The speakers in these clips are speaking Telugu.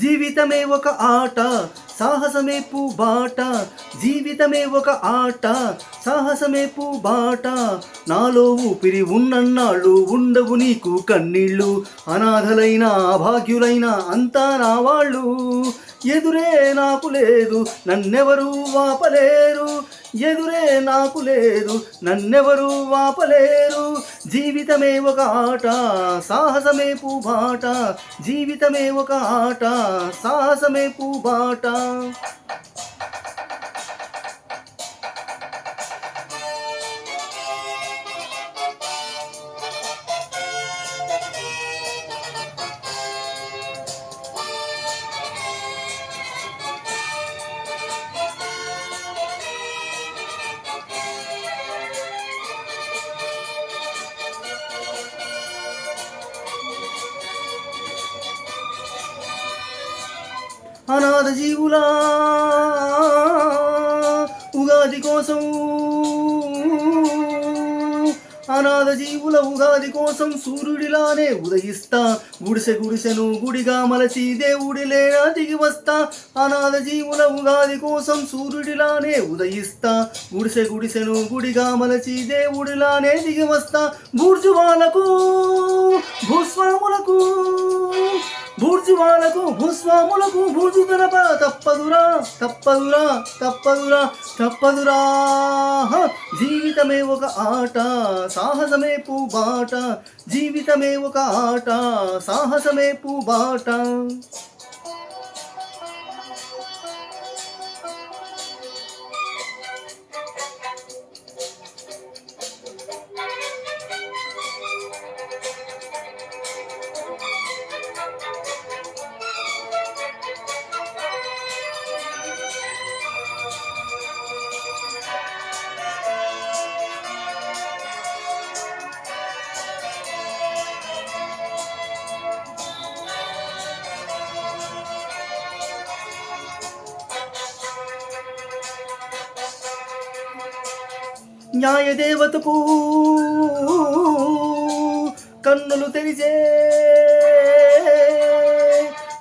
జీవితమే ఒక ఆట సాహసమే బాట జీవితమే ఒక ఆట సాహసమే బాట నాలో ఊపిరి ఉన్నన్నాళ్ళు ఉండవు నీకు కన్నీళ్ళు. అనాథలైన అభాగ్యులైన అంతా నా వాళ్ళు. ఎదురే నాకు లేదు నన్నెవరు వాపలేరు. ఎదురే నాకు లేదు నన్నెవరు వాపలేరు. జీవితమే ఒక ఆట సాహసమే పూబాట. జీవితమే ఒక ఆట సాహసమే పూబాట. అనాథ జీవులా. ఉగాది కోసం. అనాథ జీవుల ఉగాది కోసం సూర్యుడిలానే ఉదయిస్తా. గుడిసె గుడిసెను గుడిగా మలచి దేవుడి లేనా దిగి వస్తా. అనాథ జీవుల ఉగాది కోసం సూర్యుడిలానే ఉదయిస్తా. గుడిసె గుడిసెను గుడిగా మలచి దేవుడిలానే దిగి వస్తా. బూర్జువాలకు భూస్వాములకు. బూర్జువాలకు భూస్వాములకు భూజు తెరప తప్పదురా తప్పదురా తప్పదురా తప్పదురా. జీవితమే ఒక ఆట సాహసమే బాట జీవితమే ఒక ఆట సాహసమే బాట న్యాయదేవతకు కన్నులు తెరిచే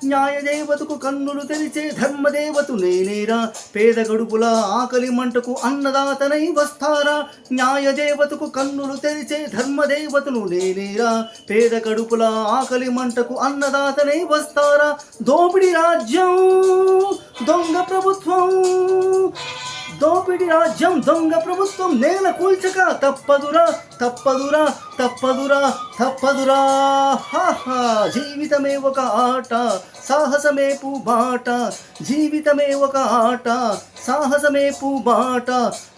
న్యాయదేవతకు కన్నులు తెరిచే ధర్మదేవతు నేనేరా. పేద గడుపుల ఆకలి మంటకు అన్నదాతనై వస్తారా. న్యాయదేవతకు కన్నులు తెరిచే ధర్మదేవతను నేనేరా. పేద గడుపుల ఆకలి మంటకు అన్నదాతనై వస్తారా. దోపిడి రాజ్యం దొంగ ప్రభుత్వం దోపిడి రాజ్యం దొంగ ప్రభుత్వం నేల కూల్చక తప్పదురా. తప్పదురా తప్పదురా తప్పదురా. హాహా జీవితమే ఒక ఆట సాహసమే బాట జీవితమే ఒక ఆట సాహసమే బాట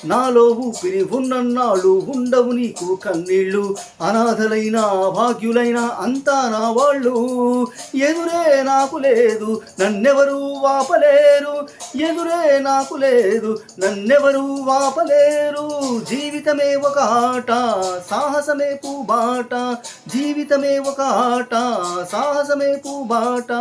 నాలో ఊపిరి ఉన్నన్నాళ్ళు ఉండవు నీకు కన్నీళ్ళు. అనాథలైన భాగ్యులైన అంతా నా వాళ్ళు. ఎదురే నాకు లేదు నన్నెవరు వాపలేరు. ఎదురే నాకు లేదు నన్నెవరు వాపలేరు. జీవితమే ఒక ఆట సాహసమే బాట జీవితమే ఒక ఆట సాహసమే బాట